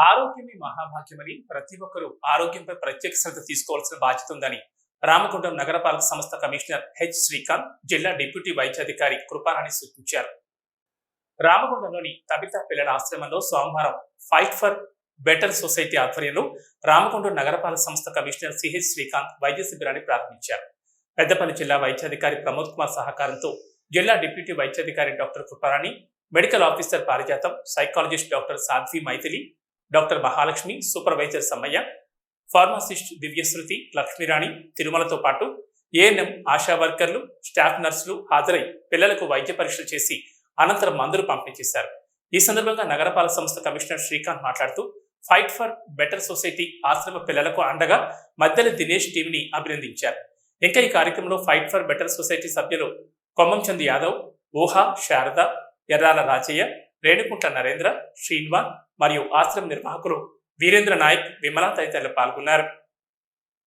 ఆరోగ్యమే మహాభాగ్యమని ప్రతి ఒక్కరూ ఆరోగ్యంపై ప్రత్యేక శ్రద్ధ తీసుకోవాల్సిన బాధ్యత ఉందని రామగుండం నగరపాలక సంస్థ కమిషనర్ హెచ్ శ్రీకాంత్ జిల్లా డిప్యూటీ వైద్యాధికారి కృపారాణి సూచించారు. రామగుండంలోని తబిత పిల్లల ఆశ్రమంలో సోమవారం ఫైట్ ఫర్ బెటర్ సొసైటీ ఆధ్వర్యంలో రామగుండం నగరపాలక సంస్థ కమిషనర్ సిహెచ్ శ్రీకాంత్ వైద్య శిబిరాన్ని ప్రారంభించారు. పెద్దపల్లి జిల్లా వైద్యాధికారి ప్రమోద్ కుమార్ సహకారంతో జిల్లా డిప్యూటీ వైద్యాధికారి doctor Kruparani medical officer Parijatham psychologist doctor Sadhvi Mythili doctor Mahalakshmi supervisor Sammaiah pharmacist Divyasruthi Lakshmirani తిరుమలతో పాటు ఏఎన్ఎం ఆశా వర్కర్లు స్టాఫ్ నర్సులు హాజరై పిల్లలకు వైద్య పరీక్షలు చేసి అనంతరం మందులు పంపిణీ చేశారు. ఈ సందర్భంగా నగరపాలక సంస్థ కమిషనర్ శ్రీకాంత్ మాట్లాడుతూ ఫైట్ ఫర్ బెటర్ సొసైటీ ఆశ్రమ పిల్లలకు అండగా మధ్యల దినేష్ టీవీని అభినందించారు. ఇంకా ఈ కార్యక్రమంలో ఫైట్ ఫర్ బెటర్ సొసైటీ సభ్యులు కొమ్మంచంద్ యాదవ్ ఊహా శారద ఎర్రాల రాజయ్య రేణుకుంట నరేంద్ర శ్రీనివాన్ మరియు ఆశ్రమ నిర్వాహకులు వీరేంద్ర నాయక్ విమల తదితరులు పాల్గొన్నారు.